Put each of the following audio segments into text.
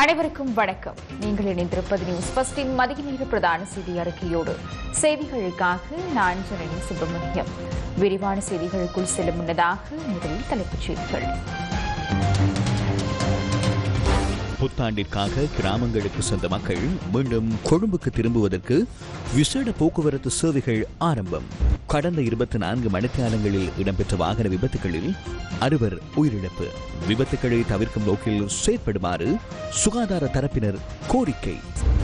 அனைவருக்கும் வணக்கம். நீங்கள் இணைந்திருப்பது நியூஸ் பஸ்டின் மதிய நேர பிரதான செய்தி அறிக்கையோடு. செய்திகளுக்காக நான் ஜனனி சுப்பிரமணியம். விரிவான செய்திகளுக்குள் செல்லும் முன்னதாக முதலில் தலைப்புச் செய்திகள். புத்தாண்டிற்காக கிராமங்களுக்கு சென்ற மக்கள் மீண்டும் கொழும்புக்கு திரும்புவதற்கு விசேட போக்குவரத்து சேவைகள் ஆரம்பம். கடந்த இருபத்தி நான்கு மணித்தியாலங்களில் இடம்பெற்ற வாகன விபத்துகளில் அறுவர் உயிரிழப்பு. விபத்துகளை தவிர்க்கும் நோக்கில் செயற்படுமாறு சுகாதார தரப்பினர் கோரிக்கை.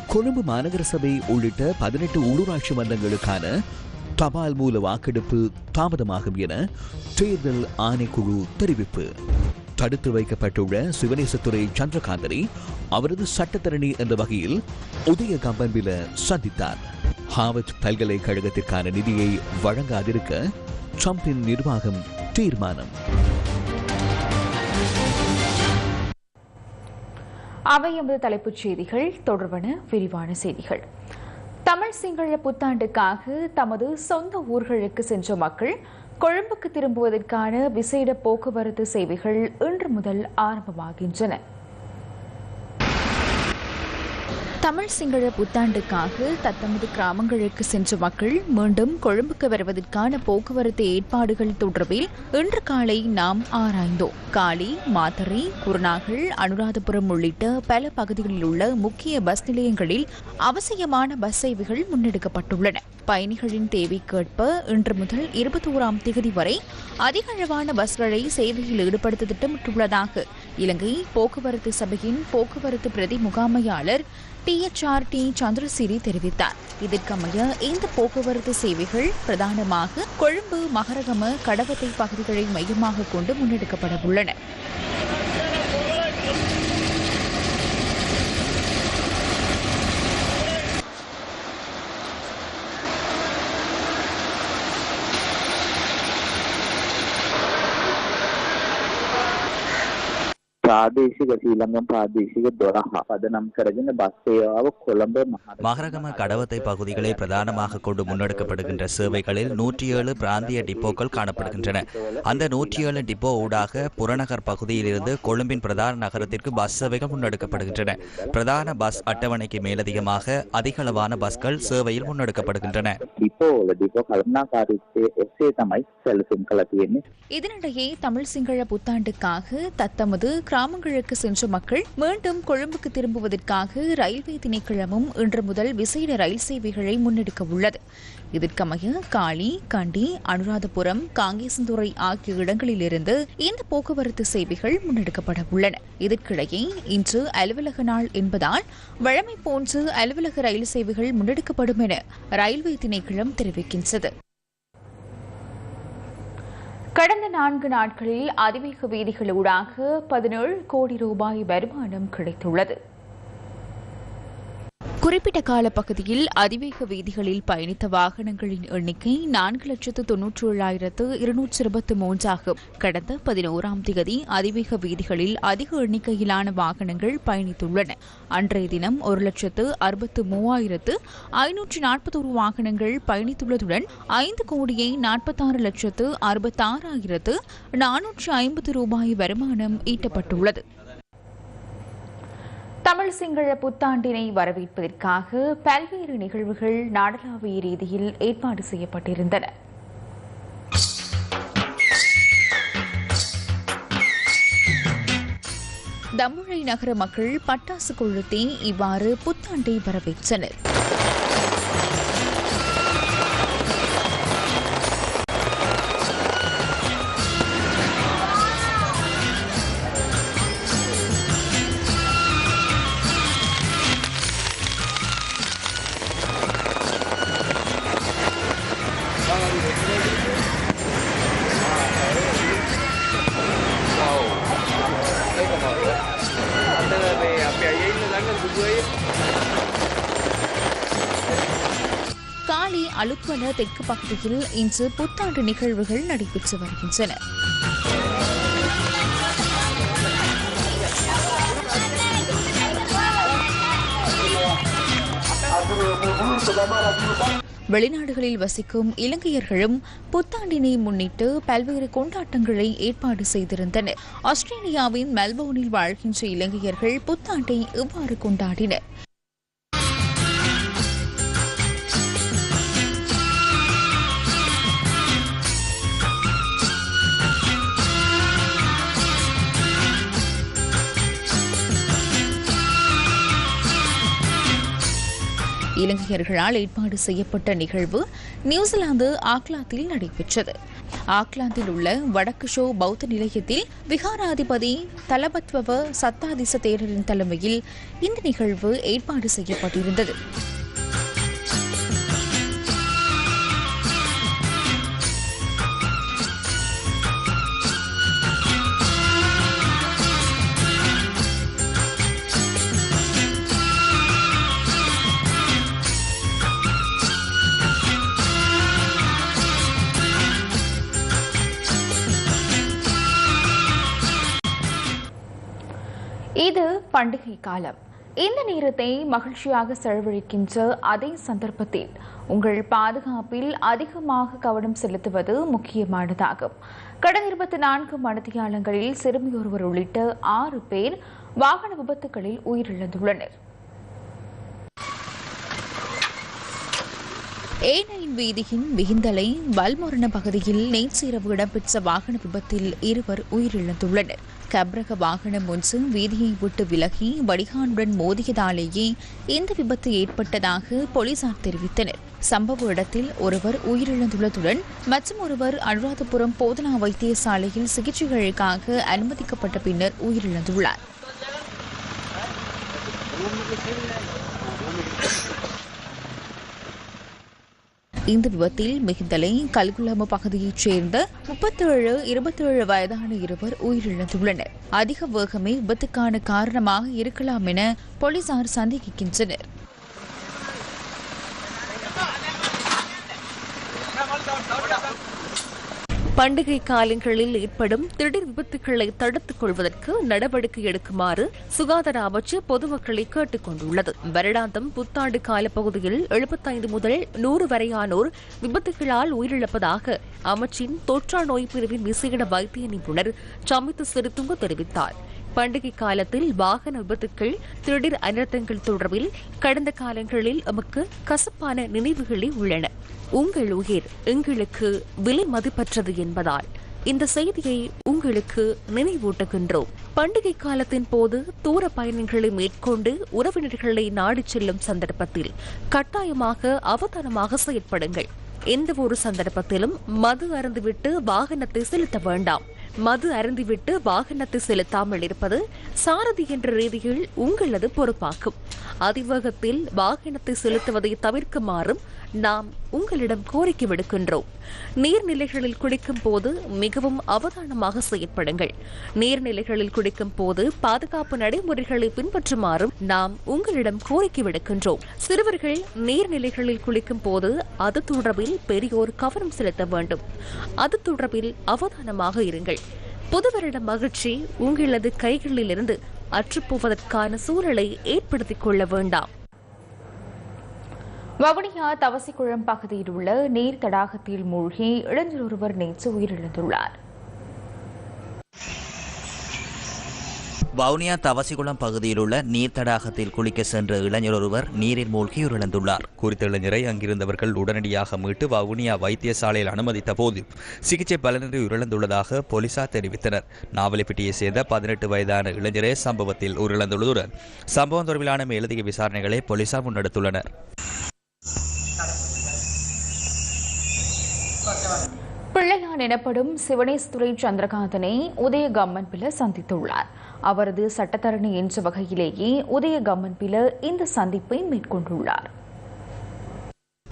கொழும்பு மாநகர சபை உள்ளிட்ட பதினெட்டு உள்ளூராட்சி மன்றங்களுக்கான தபால் மூல வாக்கெடுப்பு தாமதமாகும் என தேர்தல் ஆணைக்குழு தெரிவிப்பு. தடுத்து வைக்கப்பட்டுள்ள சிவனேசத்துறை சந்திரகாந்தனை அவரது சட்டத்தரணி என்ற வகையில் உதய கம்பன்பில சந்தித்தார். ஹாவர்ட் பல்கலைக்கழகத்திற்கான நிதியை வழங்காதிருக்க ட்ரம்பின் நிர்வாகம் தீர்மானம். அவை எமது தலைப்புச் செய்திகள் தொடர்பான விரிவான செய்திகள். தமிழ் சிங்கள புத்தாண்டுக்காக தமது சொந்த ஊர்களுக்கு சென்ற மக்கள் கொழும்புக்கு திரும்புவதற்கான விசேட போக்குவரத்து சேவைகள் இன்று முதல் ஆரம்பமாகின்றன. தமிழ் சிங்கள புத்தாண்டுக்காக தத்தமது கிராமங்களுக்கு சென்ற மக்கள் மீண்டும் கொழும்புக்கு வருவதற்கான போக்குவரத்து ஏற்பாடுகள் தொடர்பில் இன்று காலை நாம் ஆராய்ந்தோம். காலி மாத்தறை குருநாகல் அனுராதபுரம் உள்ளிட்ட பல பகுதிகளில் உள்ள முக்கிய பஸ் நிலையங்களில் அவசியமான பஸ் சேவைகள் முன்னெடுக்கப்பட்டுள்ளன. பயணிகளின் தேவைக்கேற்ப இன்று முதல் இருபத்தி ஓராம் தேதி வரை அதிகளவான பஸ்களை சேவையில் ஈடுபடுத்த திட்டமிட்டுள்ளதாக இலங்கை போக்குவரத்து சபையின் போக்குவரத்து பிரதி முகாமையாளர் டிஎச்ஆர்டி சந்திரசிறி தெரிவித்தார். இதற்கமைய இந்த போக்குவரத்து சேவைகள் பிரதானமாக கொழும்பு மகரகம கடவத்தை பகுதிகளை மையமாக கொண்டு முன்னெடுக்கப்பட உள்ளன. ප්‍රාදේශික ශ්‍රී ලංකන් ප්‍රාදේශික දොරහ පදනම් කරගෙන බස් සේවාව කොළඹ මහර மகரகம கடவத்தை பகுதிகளை பிரதானமாக கொண்டு முன்னெடுக்கப்படுகின்ற சேவைகளில் நூற்றி ஏழு பிராந்திய டிப்போக்கள் காணப்படுகின்றன அந்த நூற்றி ஏழு டிப்போ ஊடாக புறநகர் பகுதியிலிருந்து கொழும்பின் பிரதான நகரத்திற்கு பஸ் சேவைகள் முன்னெடுக்கப்படுகின்றன பிரதான பஸ் அட்டவணைக்கு மேலதிகமாக அதிகளவான பஸ்கள் சேவையில் முன்னெடுக்கப்படுகின்றன ඩිපෝල ඩිපෝ කල්නාකාරීත්වය එසේ තමයි සැලසුම් කළ තියෙන්නේ இதனிடையே தமிழ் சிங்கள புத்தாண்டுக்காக தத்தமது கிராமங்களுக்கு சென்ற மக்கள் மீண்டும் கொழும்புக்கு திரும்புவதற்காக ரயில்வே திணைக்களமும் இன்று முதல் விசேட ரயில் சேவைகளை முன்னெடுக்க உள்ளது. இதற்கமைய காளி கண்டி அனுராதபுரம் காங்கேசந்துறை ஆகிய இடங்களிலிருந்து இந்த போக்குவரத்து சேவைகள் முன்னெடுக்கப்பட உள்ளன. இதற்கிடையே இன்று அலுவலக நாள் என்பதால் வழமை போன்று அலுவலக ரயில் சேவைகள் முன்னெடுக்கப்படும் என ரயில்வே திணைக்களம் தெரிவிக்கின்றது. கடந்த நான்கு நாட்களில் அதிவேக வீதிகளூடாக பதினேழு கோடி ரூபாய் வருமானம் கிடைத்துள்ளது. குறிப்பிட்ட காலப்பகுதியில் அதிவேக வீதிகளில் பயணித்த வாகனங்களின் எண்ணிக்கை நான்கு லட்சத்து தொன்னூற்றி ஏழாயிரத்து இருநூற்றி இருபத்தி மூன்றாகும். கடந்த பதினோராம் தேதி அதிவேக வீதிகளில் அதிக எண்ணிக்கையிலான வாகனங்கள் பயணித்துள்ளன. அன்றைய தினம் ஒரு லட்சத்து அறுபத்து மூவாயிரத்து ஐநூற்றி நாற்பத்தோரு வாகனங்கள் பயணித்துள்ளதுடன் ஐந்து கோடியே நாற்பத்தாறு லட்சத்து அறுபத்தாறாயிரத்து நானூற்றி ஐம்பது ரூபாய் வருமானம் ஈட்டப்பட்டுள்ளது. தமிழ் சிங்கள புத்தாண்டினை வரவேற்பதற்காக பல்வேறு நிகழ்வுகள் நாடளாவிய ரீதியில் ஏற்பாடு செய்யப்பட்டிருந்தன. தம்முழை நகர மக்கள் பட்டாசு கொளுத்தி இவ்வாறு புத்தாண்டை வரவேற்றனர். காலி தெற்கு பகுதியில் இன்று புத்தாண்டு நிகழ்வுகள் நடைபெற்று வருகின்றன. வெளிநாடுகளில் வசிக்கும் இலங்கையர்களும் புத்தாண்டினை முன்னிட்டு பல்வேறு கொண்டாட்டங்களை ஏற்பாடு செய்திருந்தனர். ஆஸ்திரேலியாவின் மெல்போர்னில் வாழ்கின்ற இலங்கையர்கள் புத்தாண்டை இவ்வாறு கொண்டாடினர். இலங்கையர்களால் ஏற்பாடு செய்யப்பட்ட நிகழ்வு நியூசிலாந்து ஆக்லாந்தில் நடைபெற்றது. ஆக்லாந்தில் உள்ள வடக்கு ஷோ பௌத்த நிலையத்தில் விகாராதிபதி தலபத்வவ சத்தாதிச தேரரின் தலைமையில் இந்த நிகழ்வு ஏற்பாடு செய்யப்பட்டிருந்தது. பண்டிகை காலம். இந்த நேரத்தை மகிழ்ச்சியாக செலவழிக்கின்ற அதே சந்தர்ப்பத்தில் உங்கள் பாதுகாப்பில் அதிகமாக கவனம் செலுத்துவது முக்கியமானதாகும். கடந்த இருபத்தி நான்கு மணித்தியாலங்களில் சிறுமியொருவர் உள்ளிட்ட ஆறு பேர் வாகன விபத்துகளில் உயிரிழந்துள்ளனர். ஏனையின் வீதியின் மிகுந்தலை வல்மொரண பகுதியில் நேற்று இரவு இடம்பெற்ற வாகன விபத்தில் இருவர் உயிரிழந்துள்ளனர். கப்ரக வாகனம் ஒன்று வீதியை விட்டு விலகி வடிகானுடன் மோதியதாலேயே இந்த விபத்து ஏற்பட்டதாக போலீசார் தெரிவித்தனர். சம்பவ இடத்தில் ஒருவர் உயிரிழந்துள்ளதுடன் மற்றும் ஒருவர் அனுராதபுரம் போதனா வைத்தியசாலையில் சிகிச்சைகளுக்காக அனுமதிக்கப்பட்ட பின்னர் உயிரிழந்துள்ளார். இந்த விபத்தில் மிகுந்தலை கல்குலம பகுதியைச் சேர்ந்த முப்பத்தேழு இருபத்தேழு வயதான இருவர் உயிரிழந்துள்ளனர். அதிக வேகமே விபத்துக்கான காரணமாக இருக்கலாம் என போலீசார் சந்தேகிக்கின்றனர். பண்டிகை காலங்களில் ஏற்படும் திடீர் விபத்துகளை தடுத்துக் கொள்வதற்கு நடவடிக்கை எடுக்குமாறு சுகாதார அமைச்சு பொதுமக்களை கேட்டுக் கொண்டுள்ளது. வருடாந்தம் புத்தாண்டு கால பகுதியில் எழுபத்தைந்து முதல் நூறு வரையானோர் விபத்துகளால் உயிரிழப்பதாக அமைச்சின் தொற்றா நோய் பிரிவின் விசேட வைத்திய நிபுணர் சமித்து சிறுத்துங்க தெரிவித்தார். பண்டிகை காலத்தில் வாகன விபத்துக்கள் திடீர் அனர்த்தங்கள் தொடர்பில் கடந்த காலங்களில் எமக்கு கசப்பான நினைவுகளே உள்ளன. உங்கள் உயிர் எங்களுக்கு விலை மதிப்பற்றது என்பதால் இந்த செய்தியை உங்களுக்கு நினைவூட்டுகின்றோம். பண்டிகை காலத்தின் போது தூர பயணங்களை மேற்கொண்டு உறவினர்களை நாடிச் செல்லும் சந்தர்ப்பத்தில் கட்டாயமாக அவதானமாக செயற்படுங்கள். எந்த ஒரு சந்தர்ப்பத்திலும் மது அருந்துவிட்டு வாகனத்தை செலுத்த வேண்டாம். மது அருந்திவிட்டு வாகனத்தை செலுத்தாமல் இருப்பது சாரதி என்ற ரீதியில் உங்களது பொறுப்பாகும். அதிவேகத்தில் வாகனத்தை செலுத்துவதை தவிர்க்குமாறும் நாம் உங்களிடம் கோரிக்கை விடுக்கின்றோம். நீர்நிலைகளில் குளிக்கும் போது மிகவும் அவதானமாக செயற்படுங்கள். நீர்நிலைகளில் குளிக்கும் போது பாதுகாப்பு நடைமுறைகளை பின்பற்றுமாறும் நாம் உங்களிடம் கோரிக்கை விடுக்கின்றோம். சிறுவர்கள் நீர்நிலைகளில் குளிக்கும் போது அது தொடர்பில் பெரியோர் கவனம் செலுத்த வேண்டும். அது தொடர்பில் அவதானமாக இருங்கள். புதுவருட மகிழ்ச்சி உங்களது கைகளிலிருந்து அற்றுப்போவதற்கான சூழலை ஏற்படுத்திக் கொள்ள வேண்டாம். வவுனியா தவசிக்குளம் பகுதியில் உள்ள நீர் தடாகத்தில் மூழ்கி இளைஞர் ஒருவர் நேற்று உயிரிழந்துள்ளார். வவுனியா தவசிகுளம் பகுதியில் உள்ள நீர் தடாகத்தில் குளிக்க சென்ற இளைஞர் ஒருவர் நீரில் மூழ்கி உயிரிழந்துள்ளார். குறித்த இளைஞரை அங்கிருந்தவர்கள் உடனடியாக மீட்டு வவுனியா வைத்தியசாலையில் அனுமதித்த போது சிகிச்சை பலனின்றி உயிரிழந்துள்ளதாக போலீசார் தெரிவித்தனர். நாவலிப்பட்டியை சேர்ந்த பதினெட்டு வயதான இளைஞரே சம்பவத்தில் உயிரிழந்துள்ளதுடன் சம்பவம் தொடர்பிலான மேலதிக விசாரணைகளை போலீசார் முன்னெடுத்துள்ளனர். பிள்ளையான் எனப்படும் சிவனேஸ்துரை சந்திரகாந்தனை உதய கம்மன் பில சந்தித்துள்ளார். அவரது சட்டத்தரணி என்ற வகையிலேயே உதய கம்மன் பில இந்த சந்திப்பை மேற்கொண்டுள்ளார்.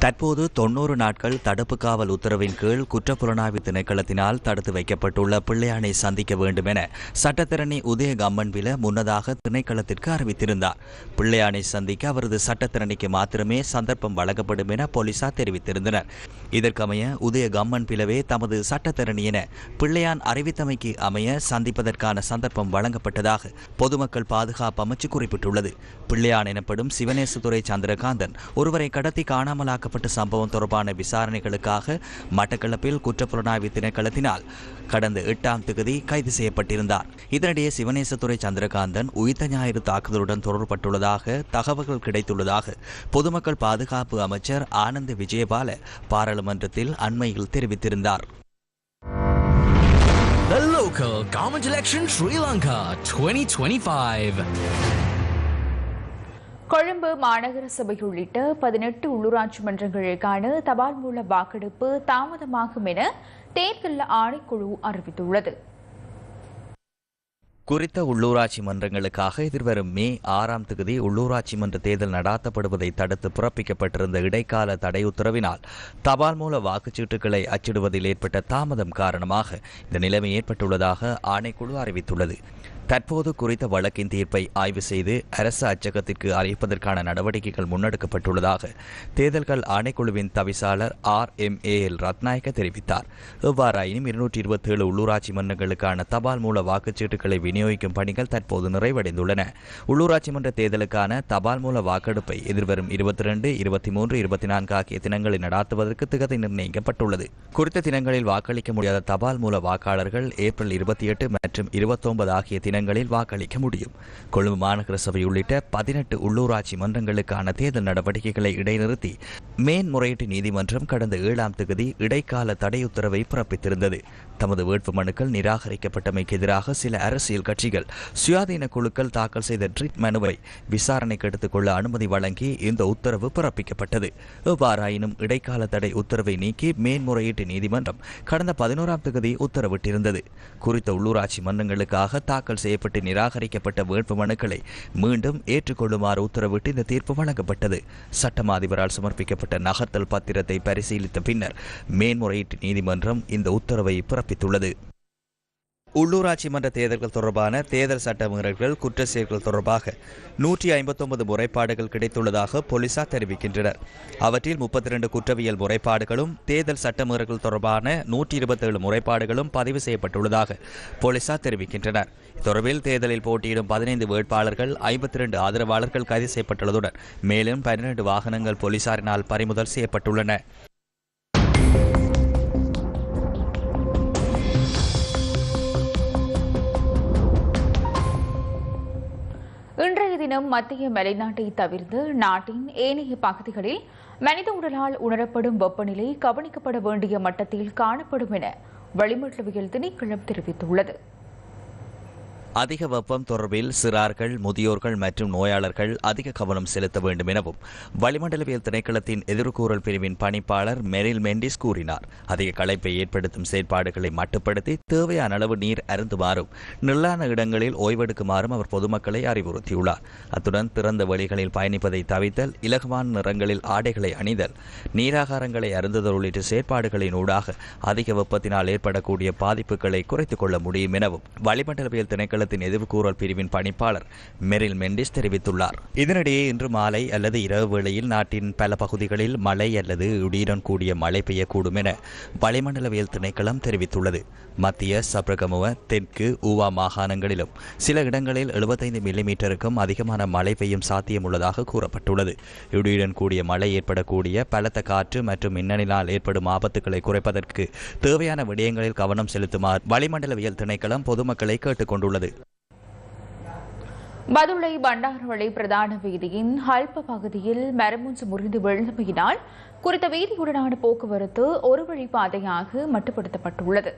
தற்போது தொன்னூறு நாட்கள் தடுப்பு காவல் உத்தரவின் கீழ் குற்றப்புலனாய்வு திணைக்களத்தினால் தடுத்து வைக்கப்பட்டுள்ள பிள்ளையானை சந்திக்க வேண்டும் என சட்டத்திரணி உதய கம்மன்பில முன்னதாக திணைக்களத்திற்கு அறிவித்திருந்தார். பிள்ளையானை சந்திக்க அவரது சட்டத்திறனிக்கு மாத்திரமே சந்தர்ப்பம் வழங்கப்படும் என போலீசார் தெரிவித்திருந்தனர். இதற்கமைய உதய கம்மன் பிளவே தமது சட்டத்திறனி என பிள்ளையான் அறிவித்தமைக்கு அமைய சந்திப்பதற்கான சந்தர்ப்பம் வழங்கப்பட்டதாக பொதுமக்கள் பாதுகாப்பு அமைச்சு குறிப்பிட்டுள்ளது. பிள்ளையான் எனப்படும் சிவனேசதுரை சந்திரகாந்தன் ஒருவரை கடத்தி காணாமலாக்க தாக்கப்பட்ட சம்பவம் தொடர்பான விசாரணைகளுக்காக மட்டக்களப்பில் குற்றப்புலனாய்வு திணைக்களத்தினால் கடந்த எட்டாம் தேதி கைது செய்யப்பட்டிருந்தார் இதனிடையே சிவனேசத்துறை சந்திரகாந்தன் உயிர்த்த ஞாயிறு தாக்குதலுடன் தொடர்பட்டுள்ளதாக தகவல்கள் கிடைத்துள்ளதாக பொதுமக்கள் பாதுகாப்பு அமைச்சர் ஆனந்த் விஜயபால பாராளுமன்றத்தில் அண்மையில் தெரிவித்திருந்தார் The local government election Sri Lanka 2025. Colombo மாநகர சபை உள்ளிட்ட பதினெட்டு உள்ளூராட்சி மன்றங்களுக்கான தபால் மூல வாக்கெடுப்பு தாமதமாகும் என தேர்தல் ஆணைக்குழு அறிவித்துள்ளது. குறித்த உள்ளூராட்சி மன்றங்களுக்காக எதிர்வரும் மே ஆறாம் தேதி உள்ளூராட்சி மன்ற தேர்தல் நடாத்தப்படுவதை தடுத்து பிறப்பிக்கப்பட்டிருந்த இடைக்கால தடை உத்தரவினால் தபால் மூல வாக்குச்சீட்டுகளை அச்சிடுவதில் ஏற்பட்ட தாமதம் காரணமாக இந்த நிலைமை ஏற்பட்டுள்ளதாக ஆணைக்குழு அறிவித்துள்ளது. தற்போது குறித்த வழக்கின் தீர்ப்பை ஆய்வு செய்து அரசு அச்சகத்திற்கு அறிவிப்பதற்கான நடவடிக்கைகள் முன்னெடுக்கப்பட்டுள்ளதாக தேர்தல்கள் ஆணைக்குழுவின் தவிசாளர் R M A L Rathnayake தெரிவித்தார். இவ்வாறாயினும் இருநூற்றி இருபத்தி ஏழு உள்ளூராட்சி மன்றங்களுக்கான தபால் மூல வாக்குச்சீட்டுகளை விநியோகிக்கும் பணிகள் தற்போது நிறைவடைந்துள்ளன. உள்ளூராட்சி மன்ற தேர்தலுக்கான தபால் மூல வாக்கெடுப்பை எதிர்வரும் இருபத்தி ரெண்டு இருபத்தி மூன்று இருபத்தி நான்கு ஆகிய தினங்களில் நடாத்துவதற்கு திகதி நிர்ணயிக்கப்பட்டுள்ளது. குறித்த தினங்களில் வாக்களிக்க முடியாத தபால் மூல வாக்காளர்கள் ஏப்ரல் இருபத்தி எட்டு மற்றும் இருபத்தொன்பது ஆகிய இடங்களில் வாக்களிக்க முடியும். கொழும்பு மாநகர சபை உள்ளிட்ட பதினெட்டு உள்ளூராட்சி மன்றங்களுக்கான தேர்தல் நடவடிக்கைகளை இடைநிறுத்தி மேன்முறையீட்டு நீதிமன்றம் கடந்த ஏழாம் தேதி இடைக்கால தடையுத்தரவை பிறப்பித்திருந்தது. தமது வேட்பு மனுக்கள் நிராகரிக்கப்பட்டமைக்கு எதிராக சில அரசியல் கட்சிகள் சுயாதீன குழுக்கள் தாக்கல் செய்த ட்ரிட் மனுவை விசாரணைக்கு எடுத்துக்கொள்ள அனுமதி வழங்கி இந்த உத்தரவு பிறப்பிக்கப்பட்டது. எவ்வாறாயினும் இடைக்கால தடை உத்தரவை நீக்கி மேன்முறையீட்டு நீதிமன்றம் கடந்த பதினோராம் தேதி உத்தரவிட்டிருந்தது. குறித்த உள்ளூராட்சி மன்றங்களுக்காக தாக்கல் செய்யப்பட்டு நிராகரிக்கப்பட்ட வேட்பு மனுக்களை மீண்டும் ஏற்றுக்கொள்ளுமாறு உத்தரவிட்டு இந்த தீர்ப்பு வழங்கப்பட்டது. சட்டமா அதிபரால் சமர்ப்பிக்கப்பட்ட நகர்த்தல் பத்திரத்தை பரிசீலித்த பின்னர் மேன்முறையீட்டு நீதிமன்றம் இந்த உத்தரவை பிறப்பித்துள்ளது. உள்ளூராட்சி மன்ற தேர்தல்கள் தொடர்பான தேர்தல் சட்ட மீறல்கள் குற்ற செயல்கள் தொடர்பாக நூற்றி ஐம்பத்தொன்பது முறைப்பாடுகள் கிடைத்துள்ளதாக போலீசார் தெரிவிக்கின்றனர். அவற்றில் முப்பத்தி ரெண்டு குற்றவியல் முறைப்பாடுகளும் தேர்தல் சட்ட மீறல்கள் தொடர்பான நூற்றி இருபத்தேழு முறைப்பாடுகளும் பதிவு செய்யப்பட்டுள்ளதாக போலீசார் தெரிவிக்கின்றனர். தொடர்பில் தேர்தலில் போட்டியிடும் பதினைந்து வேட்பாளர்கள் ஐம்பத்தி ரெண்டு ஆதரவாளர்கள் கைது செய்யப்பட்டுள்ளதுடன் மேலும் பன்னிரண்டு வாகனங்கள் போலீசாரினால் பறிமுதல் செய்யப்பட்டுள்ளன. இன்றைய மத்திய மலைநாட்டை தவிர்த்து நாட்டின் ஏனைய பகுதிகளில் மனித உடலால் உணரப்படும் வெப்பநிலை கவனிக்கப்பட வேண்டிய மட்டத்தில் காணப்படும் என வளிமண்டலவியல் திணைக்களம் தெரிவித்துள்ளது. அதிக வெப்பம் தொடர்பில் சிறார்கள் முதியோர்கள் மற்றும் நோயாளர்கள் அதிக கவனம் செலுத்த வேண்டும் எனவும் வளிமண்டலவியல் திணைக்களத்தின் எதிர்கூறல் பிரிவின் பணிப்பாளர் மெரில் மெண்டிஸ் கூறினார். அதிக களைப்பை ஏற்படுத்தும் செயற்பாடுகளை மட்டுப்படுத்தி தேவையான அளவு நீர் அருந்துமாறும் நிலான இடங்களில் ஓய்வெடுக்குமாறும் அவர் பொதுமக்களை அறிவுறுத்தியுள்ளார். அத்துடன் திறந்த வழிகளில் பயணிப்பதை தவித்தல் இலகுவான நிறங்களில் ஆடைகளை அணிதல் நீராகாரங்களை அருந்துதல் உள்ளிட்ட செயற்பாடுகளின் ஊடாக அதிக வெப்பத்தினால் ஏற்படக்கூடிய பாதிப்புகளை குறைத்துக் கொள்ள முடியும் எனவும் வளிமண்டலவியல் திணைக்கள திணைக்களத்தின் எதிர்கூறல் பிரிவின் பணிப்பாளர் மெரில் மெண்டிஸ் தெரிவித்துள்ளார். இதனிடையே இன்று மாலை அல்லது இரவு வேளையில் நாட்டின் பல பகுதிகளில் மழை அல்லது இடியுடன் கூடிய மழை பெய்யக்கூடும் என வளிமண்டலவியல் திணைக்களம் தெரிவித்துள்ளது. மத்திய சப்ரகமுவ தெற்கு ஊவா மாகாணங்களிலும் சில இடங்களில் எழுபத்தைந்து மில்லிமீட்டருக்கும் அதிகமான மழை பெய்யும் சாத்தியம் உள்ளதாக கூறப்பட்டுள்ளது. இடியுடன் கூடிய மழை ஏற்படக்கூடிய பலத்த காற்று மற்றும் மின்னலினால் ஏற்படும் ஆபத்துக்களை குறைப்பதற்கு தேவையான விடயங்களில் கவனம் செலுத்துமாறு வளிமண்டலவியல் திணைக்களம் பொதுமக்களை கேட்டுக் கொண்டுள்ளது பதுளை பண்டாரவளை பிரதான வீதியின் ஹல்ப பகுதியில் மரமொன்று முறிந்து விழுந்தமையினால் குறித்த வீதியுடனான போக்குவரத்து ஒரு வழிப்பாதையாக மட்டுப்படுத்தப்பட்டுள்ளது.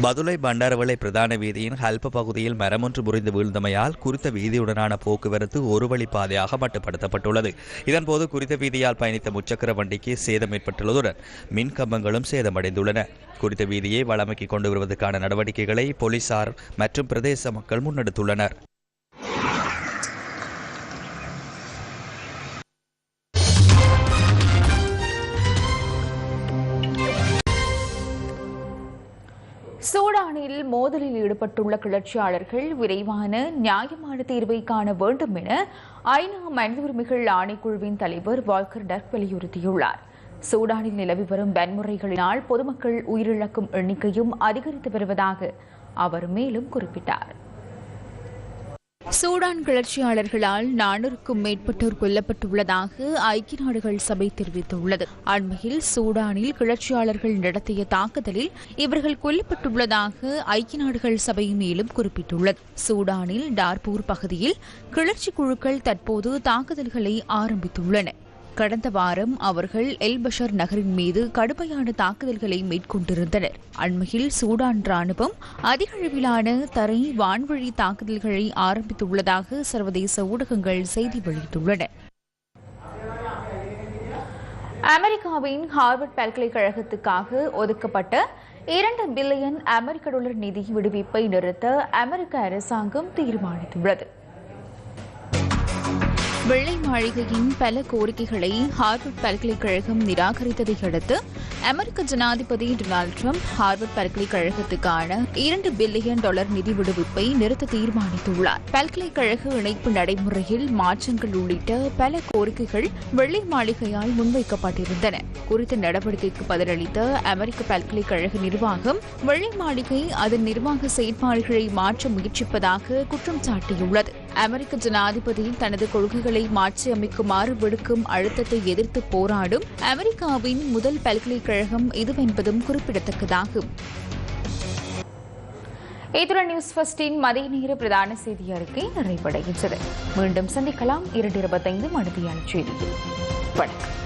பதுளை பண்டாரவளை பிரதான வீதியின் ஹல்ப பகுதியில் மரமொன்று முறிந்து வீழ்ந்தமையால் குறித்த வீதியுடனான போக்குவரத்து ஒரு வழிப்பாதையாக மட்டுப்படுத்தப்பட்டுள்ளது. இதன்போது குறித்த வீதியால் பயணித்த முச்சக்கர வண்டிக்கு சேதம் ஏற்பட்டுள்ளதுடன் மின் கம்பங்களும் சேதமடைந்துள்ளன. குறித்த வீதியை வளமைக்கு கொண்டு வருவதற்கான நடவடிக்கைகளை போலீசார் மற்றும் பிரதேச மக்கள் முன்னெடுத்துள்ளனர். சூடானில் மோதலில் ஈடுபட்டுள்ள கிளர்ச்சியாளர்கள் விரைவான நியாயமான தீர்வை காண வேண்டும் என ஐநா மனித உரிமைகள் ஆணைக்குழுவின் தலைவர் வால்கர் டர்க் வலியுறுத்தியுள்ளார். சூடானில் நிலவி வரும் வன்முறைகளினால் பொதுமக்கள் உயிரிழக்கும் எண்ணிக்கையும் அதிகரித்து வருவதாக அவர் மேலும் குறிப்பிட்டார். சூடான் கிளர்ச்சியாளர்களால் நானூறுக்கும் மேற்பட்டோர் கொல்லப்பட்டுள்ளதாக ஐக்கிய நாடுகள் சபை தெரிவித்துள்ளது. அண்மையில் சூடானில் கிளர்ச்சியாளர்கள் நடத்திய தாக்குதலில் இவர்கள் கொல்லப்பட்டுள்ளதாக ஐக்கிய நாடுகள் சபை மேலும் குறிப்பிட்டுள்ளது. சூடானில் டார்பூர் பகுதியில் கிளர்ச்சி குழுக்கள் தற்போது தாக்குதல்களை ஆரம்பித்துள்ளன. கடந்த வாரம் அவர்கள் எல்பஷர் நகரின் மீது கடுமையான தாக்குதல்களை மேற்கொண்டிருந்தனர். அண்மையில் சூடான் ராணுவம் அதிக அளவிலான தரை வான்வழி தாக்குதல்களை ஆரம்பித்துள்ளதாக சர்வதேச ஊடகங்கள் செய்தி வெளியிட்டுள்ளன. அமெரிக்காவின் ஹார்வர்ட் பல்கலைக்கழகத்துக்காக ஒதுக்கப்பட்ட இரண்டு பில்லியன் அமெரிக்க டாலர் நிதி விடுவிப்பை நிறுத்த அமெரிக்க அரசாங்கம் தீர்மானித்துள்ளது. வெள்ளை மாளிகையின் பல கோரிக்கைகளை ஹார்வர்ட் பல்கலைக்கழகம் நிராகரித்ததை அடுத்து அமெரிக்க ஜனாதிபதி டொனால்டு ட்ரம்ப் ஹார்வர்ட் பல்கலைக்கழகத்துக்கான இரண்டு பில்லியன் டாலர் நிதி விடுவிப்பை நிறுத்த தீர்மானித்துள்ளார். பல்கலைக்கழக இணைப்பு நடைமுறையில் மாற்றங்கள் உள்ளிட்ட பல கோரிக்கைகள் வெள்ளை மாளிகையால் முன்வைக்கப்பட்டிருந்தன. குறித்த நடவடிக்கைக்கு பதிலளித்த அமெரிக்க பல்கலைக்கழக நிர்வாகம் வெள்ளை மாளிகை அதன் நிர்வாக செயற்பாடுகளை மாற்ற முயற்சிப்பதாக குற்றம் சாட்டியுள்ளது. அமெரிக்க ஜனாதிபதி தனது கொள்கைகள் மாற்றியமைக்குமாறு விடுக்கும் அழுத்தத்தை எதிர்த்து போராடும் அமெரிக்காவின் முதல் பல்கலைக்கழகம் இதுவென்பதும் குறிப்பிடத்தக்கதாகும். இத்துடன் நியூஸ் ஃபர்ஸ்டின் மதிய நேர பிரதான செய்தி அறிக்கை நிறைவடைகின்றது. மீண்டும் சந்திக்கலாம். இரண்டு இருபத்தைந்து மணியான செய்தியில் வணக்கம்.